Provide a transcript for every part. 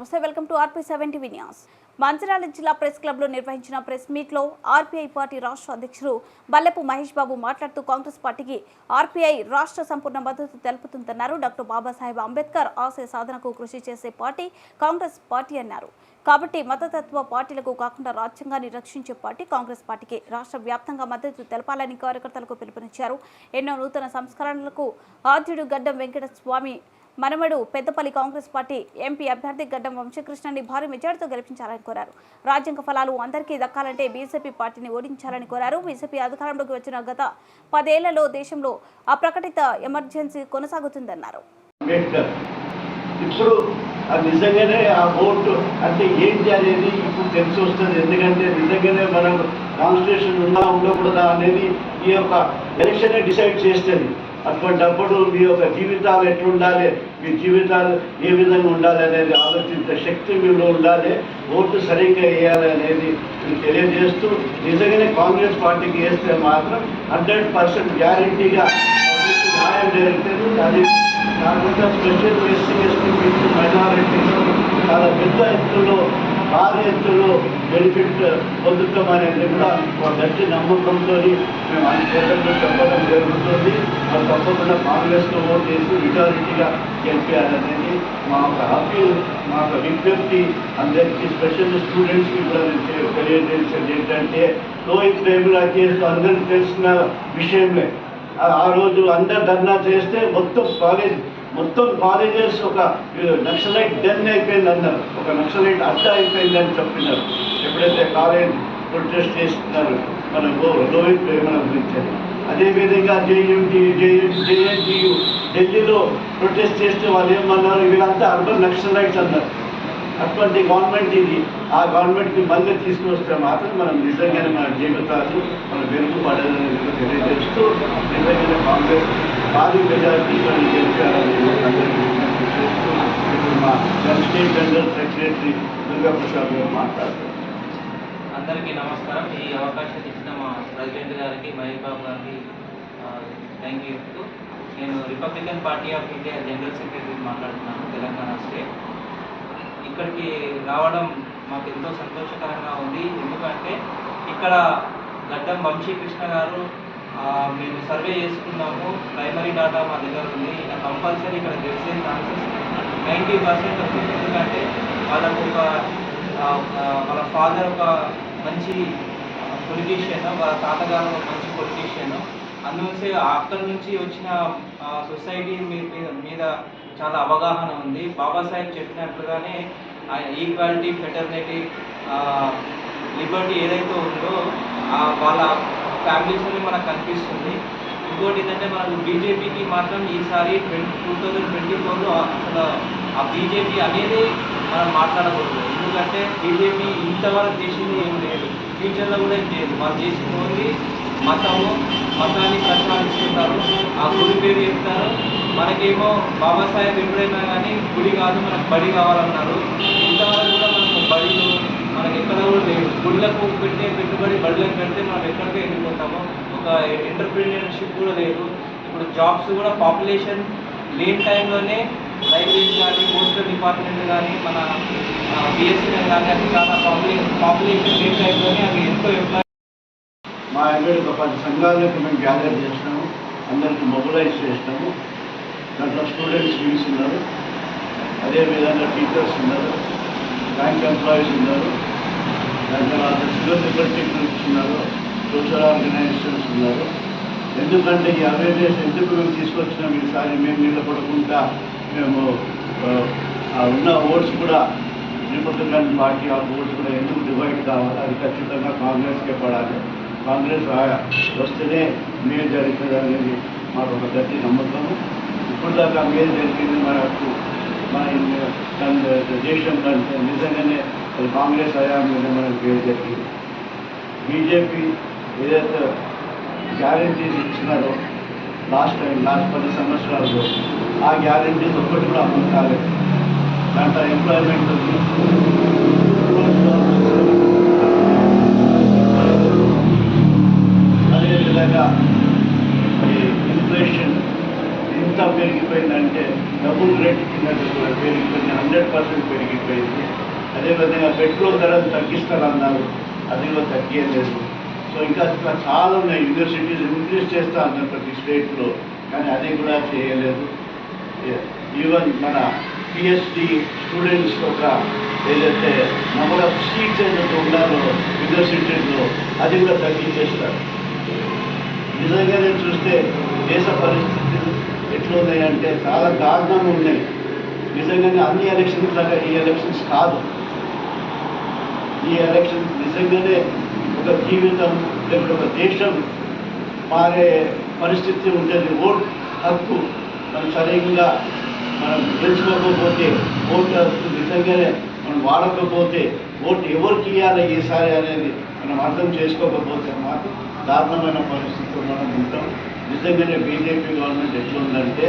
Namaste welcome to RP seventy news. Mancherial జిల్లా press క్లబ్లో నిర్వహించిన ప్రెస్ మీట్లో ఆర్పీఐ పార్టీ రాష్ట్ర అధ్యక్షుడు బల్లెపు మహేష్ బాబు మాట్లాడుతూ కాంగ్రెస్ పార్టీకి ఆర్పీఐ రాష్ట్ర సంపూర్ణ మద్దతు తెలుపుతుందన్నారు. డాక్టర్ బాబాసాహెబ్ అంబేద్కర్ ఆశయ సాధనకు కృషి చేసే పార్టీ కాంగ్రెస్ పార్టీ అన్నారు. కాబట్టి మతతత్వ పార్టీలకు కాకుండా రాజ్యాంగాన్ని రక్షించే పార్టీ కాంగ్రెస్ పార్టీకి రాష్ట్ర వ్యాప్తంగా మద్దతు తెలపాలని కార్యకర్తలకు పిలుపునిచ్చారు. ఎన్నో నూతన సంస్కరణలకు ఆద్యుడు గడ్డం వెంకటస్వామి మనమడు పెద్దపల్లి కాంగ్రెస్ పార్టీ ఎంపీ అభ్యర్థి గడ్డం వంశకృష్ణని భారీ మెజార్టీతో గెలిపించాలని కోరారు. రాజ్యాంగ ఫలాలు అందరికీ దక్కాలంటే బీజేపీ పార్టీని ఓడించాలని కోరారు. బీజేపీ అధికారంలోకి వచ్చిన గత పదేళ్ళలో దేశంలో అప్రకటిత ఎమర్జెన్సీ కొనసాగుతుందన్నారు. ఇప్పుడు నిజంగానే ఆ ఓటు అంటే ఏంటి అనేది ఇప్పుడు తెలిసి వస్తుంది. ఎందుకంటే నిజంగానే మనం కాన్స్టిట్యూషన్ ఉందా ఉండకూడదా అనేది ఈ యొక్క ఎలక్షన్ డిసైడ్ చేస్తుంది. అటువంటప్పుడు మీ యొక్క జీవితాలు ఎట్లుండాలి? మీ జీవితాలు ఏ విధంగా ఉండాలి అనేది ఆలోచించే శక్తి మీలో ఉండాలి. ఓటు సరిగ్గా వేయాలి అనేది మీకు తెలియజేస్తూ నిజంగానే కాంగ్రెస్ పార్టీకి వేస్తే మాత్రం హండ్రెడ్ పర్సెంట్ గ్యారంటీగా న్యాయం జరుగుతుంది అది కాకుండా special SC ST people minorities చాలా పెద్ద ఎత్తులో భారీ ఎత్తులో బెనిఫిట్ పొందుతామనేది కూడా ఒక గట్టి నమ్మకంతో మేము అన్ని చేతుల్లో చెప్పడం జరుగుతుంది. తప్పకుండా కాంగ్రెస్లో ఓటు చేసి మెజారిటీగా గెలిపించాలనేది మా ఒక అప్పీల్ మా ఒక విజ్ఞప్తి. అందరికీ స్పెషల్ స్టూడెంట్స్కి కూడా తెలియజేసేది ఏంటంటే లోహిత్ వేముల కేసు అందరికీ తెలిసిన విషయమే. ఆ- రోజు అందరు ధర్నా చేస్తే మొత్తం కాలేజ్ మొత్తం కాలేజెస్ ఒక నక్సలైట్ డెన్ అయిపోయింది అన్నారు ఒక నక్సలైట్ అడ్డ అయిపోయిందని చెప్పినారు. ఎప్పుడైతే కాలేజ్ ప్రొటెస్ట్ చేస్తున్నారు మన గో లోహిత్ వేమన గురించి. అదేవిధంగా జేఎంటీ జేఎన్టీయు ఢిల్లీలో ప్రొటెస్ట్ చేస్తే వాళ్ళు ఏమన్నారు వీళ్ళంతా అర్బన్ నక్సలైట్స్ అన్నారు. అటువంటి గవర్నమెంట్ ఇది. ఆ గవర్నమెంట్ని మళ్ళీ తీసుకొస్తే మాత్రం మనం నిజంగానే మన జీవితాలు మనం వెనుకబడాలని కూడా తెలియజేస్తూ నిజంగానే కాంగ్రెస్ భారీ మెజారిటీతో గెలిచారని అందరికీ విజ్ఞప్తి చేస్తూ ఇప్పుడు మా స్టేట్ జనరల్ సెక్రటరీ దుర్గాప్రసాద్ గారు మాట్లాడుతున్నారు. అందరికీ నమస్కారం. ఈ అవకాశం ఇచ్చిన మా ప్రెసిడెంట్ గారికి మహేష్ బాబు గారికి థ్యాంక్ యూ చెప్తూ నేను Republican party of India general secretary మాట్లాడుతున్నాను తెలంగాణ స్టేట్. ఇక్కడికి రావడం మాకు ఎంతో సంతోషకరంగా ఉంది. ఎందుకంటే ఇక్కడ గడ్డం వంశీకృష్ణ గారు మేము సర్వే చేసుకున్నాము. ప్రైమరీ డాటా మా దగ్గర ఉంది. ఇక కంపల్సరీ ఇక్కడ గెలిచే ఛాన్సెస్ నైంటీ పర్సెంట్ ఉంది. ఎందుకంటే వాళ్ళకు ఒక వాళ్ళ ఫాదర్ ఒక మంచి పొలిటీషియన్ వాళ్ళ తాతగారు మంచి పొలిటీషియన్. అందువలసే అక్కడి నుంచి వచ్చిన సొసైటీ మీద మీద చాలా అవగాహన ఉంది. బాబాసాహెబ్ చెప్పినట్లుగానే ఈక్వాలిటీ ఫెటర్నిటీ లిబర్టీ ఏదైతే ఉందో వాళ్ళ ఫ్యామిలీస్లోనే మనకు కనిపిస్తుంది. ఇంకోటి ఏంటంటే మనకు బీజేపీకి మాత్రం ఈసారి ట్వంటీ టూ థౌజండ్ ట్వంటీ ఫోర్లో అసలు ఆ బీజేపీ అనేది మనం మాట్లాడకూడదు. ఎందుకంటే బీజేపీ ఇంతవరకు చేసింది ఏం లేదు. ఫ్యూచర్లో కూడా ఏం లేదు వాళ్ళు చేసింది ఓన్లీ మతము మతాన్ని ప్రచారిస్తుంటారు ఆ గుడి పేరు చెప్తారు. మనకేమో బాబాసాహెబ్ ఎప్పుడైనా కానీ గుడి కాదు మనకు బడి కావాలన్నారు. ఇంతవరకు కూడా మనకు బడిలు మనకి ఎక్కడ కూడా లేదు గుళ్ళకు పెట్టే పెట్టుబడి బడిలకు పెడితే మనం ఎక్కడికి వెళ్ళిపోతామో. ఒక ఎంటర్ప్రీనియర్షిప్ కూడా లేదు. ఇప్పుడు జాబ్స్ కూడా పాపులేషన్ లేని టైంలోనే రైల్వేస్ కానీ పోస్టల్ డిపార్ట్మెంట్ కానీ మన బిఎస్ఎన్ఎల్ కానీ అది చాలా పాపులేషన్ పాపులేషన్ లేని టైంలోనే అవి ఎంతో ఎంప్లాయ్ మా ఎంబెడ్ ఒక పది సంఘాలకు మేము గ్యాదర్ చేసినాము. అందరికి మొబిలైజ్ చేసినాము. దాంట్లో స్టూడెంట్స్ వింగ్స్ ఉన్నారు. అదేవిధంగా టీచర్స్ ఉన్నారు. బ్యాంక్ ఎంప్లాయీస్ ఉన్నారు. దాని తర్వాత సివిల్ లిబర్టీ గ్రూప్స్ ఉన్నారు. సోషల్ ఆర్గనైజేషన్స్ ఉన్నారు. ఎందుకంటే ఈ అవేర్నెస్ ఎందుకు మేము తీసుకొచ్చినాం? ఈసారి మేము నిలబడకుండా మేము ఉన్న ఓట్స్ కూడా రిపబ్లికన్ పార్టీ ఆ ఓట్స్ కూడా ఎందుకు డివైడ్ కావాలి? అది ఖచ్చితంగా కాంగ్రెస్కే పడాలి. కాంగ్రెస్ వస్తేనే మేలు జరుగుతుంది అనేది మాకు ఒక గట్టి నమ్మకము ఇప్పుడు దాకా మేలు జరిగింది మనకు మన దేశం కంటే నిజంగానే అది కాంగ్రెస్ హయాంలోనే మనకు మేలు జరిగింది. బీజేపీ ఏదైతే గ్యారెంటీస్ ఇచ్చినారో లాస్ట్ లాస్ట్ పది సంవత్సరాల్లో ఆ గ్యారంటీస్ ఒక్కటి కూడా అమలు కాలేదు. దాంట్లో ఎంప్లాయ్మెంట్ అదేవిధంగా ఇన్ఫ్లేషన్ ఎంత పెరిగిపోయిందంటే డబుల్ రేట్ కింద పెరిగిపోయింది. హండ్రెడ్ పర్సెంట్ పెరిగిపోయింది. అదేవిధంగా పెట్రోల్ ధరలు తగ్గిస్తారన్నారు. అది కూడా తగ్గియలేదు. సో ఇంకా ఇంకా చాలా ఉన్నాయి. యూనివర్సిటీస్ ఇంక్రీజ్ చేస్తా అన్నారు ప్రతి స్టేట్లో కానీ అది కూడా చేయలేదు. ఈవెన్ మన పిహెచ్డి స్టూడెంట్స్ ఒక ఏదైతే నెంబర్ ఆఫ్ సీట్స్ ఏదైతే ఉన్నారో యూనివర్సిటీలో అది కూడా తగ్గించేస్తారు. నిజంగానే చూస్తే దేశ పరిస్థితులు ఎట్లున్నాయంటే చాలా దారుణంగా ఉన్నాయి. నిజంగానే అన్ని ఎలక్షన్స్ లాగా ఈ ఎలక్షన్స్ కాదు. ఈ ఎలక్షన్స్ నిజంగానే ఒక జీవితం లేకపోతే ఒక దేశం మారే పరిస్థితి ఉంటుంది ఓట్ హక్కు మనం సరిగ్గా మనం తెలుసుకోకపోతే ఓటు హక్కు నిజంగానే మనం వాడకపోతే ఓటు ఎవరికి ఇవ్వాలి ఈసారి అనేది మనం అర్థం చేసుకోకపోతే మాకు దారుణమైన పరిస్థితిలో మనం ఉంటాం. నిజంగానే బీజేపీ గవర్నమెంట్ ఎట్లుందంటే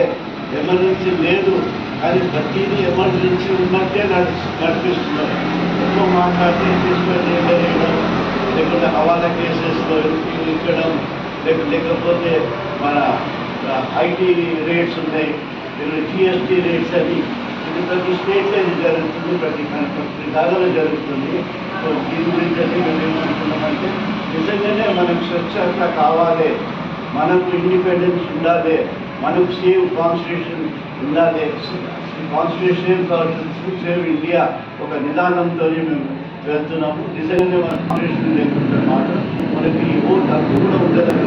ఎమర్జెన్సీ లేదు. కానీ ప్రతిదీ ఎమర్జెన్సీ ఉన్నట్టే నడిపి నడిపిస్తున్నారు. ఎక్కువ మాట్లాడితే తీసుకొని లేకుంటే లేకపోతే హవాలా కేసెస్లో ఇచ్చడం లేకపోతే మన ఐటీ రేట్స్ ఉన్నాయి. జిఎస్టీ రేట్స్ అని ఇది ప్రతి స్టేట్లో ఇది జరుగుతుంది ప్రతి ప్రతి దాదాలో జరుగుతుంది. సో దీని గురించి అయితే మేము ఏమనుకున్నామంటే నిజంగానే మనకు స్వచ్ఛత కావాలి. మనకు ఇండిపెండెన్స్ ఉండాలి. మనకు సేవ్ కాన్స్టిట్యూషన్ ఉండాలి. కాన్స్టిట్యూషన్ కాన్స్టిట్యూషన్ సేవ్ ఇండియా ఒక నిదానంతో మేము వెళ్తున్నాము. నిజంగానే ఆపరేషన్ లేకుండా మాత్రం మనకి ఓ కూడా ఉండదని